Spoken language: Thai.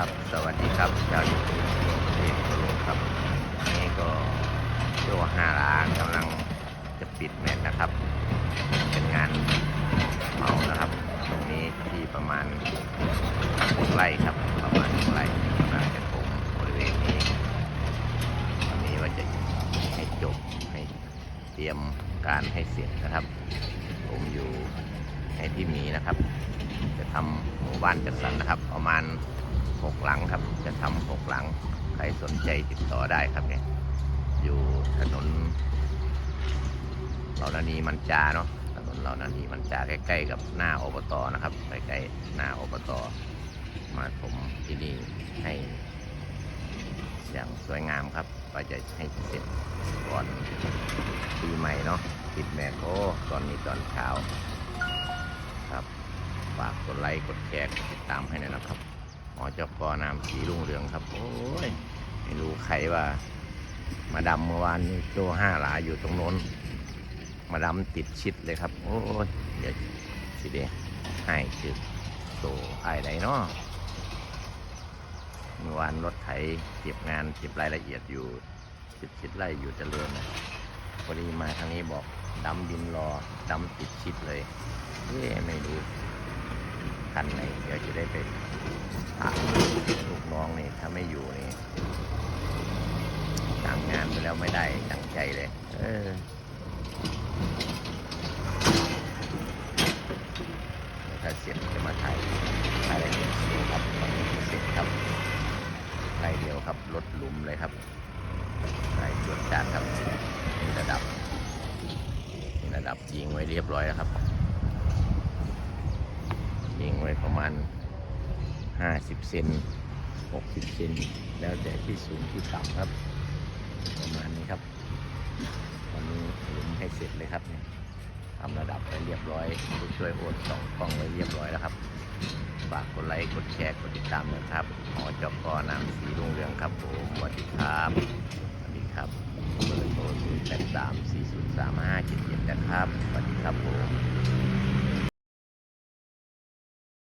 ครับ สวัสดีครับชาวยูทูบเอกโลครับ นี่ก็โยห้าล้านกำลังจะปิดแมตช์นะครับ เป็นงานเหมานะครับ ตรงนี้ที่ประมาณหกไร่ครับ ประมาณหกไร่กำลังจะถมบริเวณนี้วันนี้ว่าจะให้จบให้เตรียมการให้เสร็จนะครับ ผมอยู่ในที่มีนะครับ จะทำหมู่บ้านจัดสรรนะครับ ประมาณ หกหลังครับ จะทำหกหลัง ใครสนใจติดต่อได้ครับเนี่ย อยู่ถนนเหล่านานีมันจาเนาะ ถนนเหล่านานีมันจาใกล้ๆกับหน้าอบตนะครับ ใกล้ๆหน้าอบต มาถมที่นี่ให้ อย่างสวยงามครับว่าจะให้เสร็จก่อนปีใหม่เนาะปิดแมทโอ้ตอนนี้ตอนเช้า ครับ ฝากกดไลค์ กดแชร์ กดติดตามให้หน่อยนะครับ หมอเจ้าพ่อนามสีรุ่งเรืองครับ โอ้ยไม่รู้ใครว่า มาดำเมื่อวานนี้โจห้าหลาอยู่ตรงโน้น มาดำติดชิดเลยครับ โอ้ยเดี๋ยวสิเดให้ชื่อโตไอ้ไหนเนาะเมื่อวานรถไถเก็บงานเก็บรายละเอียดอยู่ชิดชิดไล่อยู่เจริญนะพอดีมาทางนี้บอกดำดินรอดำติดชิดเลยเอ๊ไม่รู้คันไหนเดี๋ยวจะได้ไป ลูกน้องนี่ถ้าไม่อยู่นี่สั่งงานไปแล้วไม่ได้ตั้งใจเลยเออเดี๋ยวถ้าเสร็จจะมาถ่ายถ่ายอะไรเสร็จครับตอนนี้เสร็จครับไรเดียวครับลดหลุมเลยครับไรจวดจานครับนี่ระดับนี่ระดับยิงไว้เรียบร้อยแล้วครับยิงไว้ประมาณ 50เซน60เซนแล้วแต่ที่สูงที่ต่ำครับ ประมาณนี้ครับ ตอนนี้หลุมให้เสร็จเลยครับเนี่ยทำระดับไปเรียบร้อยผู้ช่วยโอนสองกล้องไว้เรียบร้อยแล้วครับฝากกดไลค์กดแชร์กดติดตามนะครับหอจกอนามสีรุ่งเรืองครับผมสวัสดีครับสวัสดีครับเบอร์โทร0 8 3 4 0 3 5 7 7นะครับสวัสดีครับผม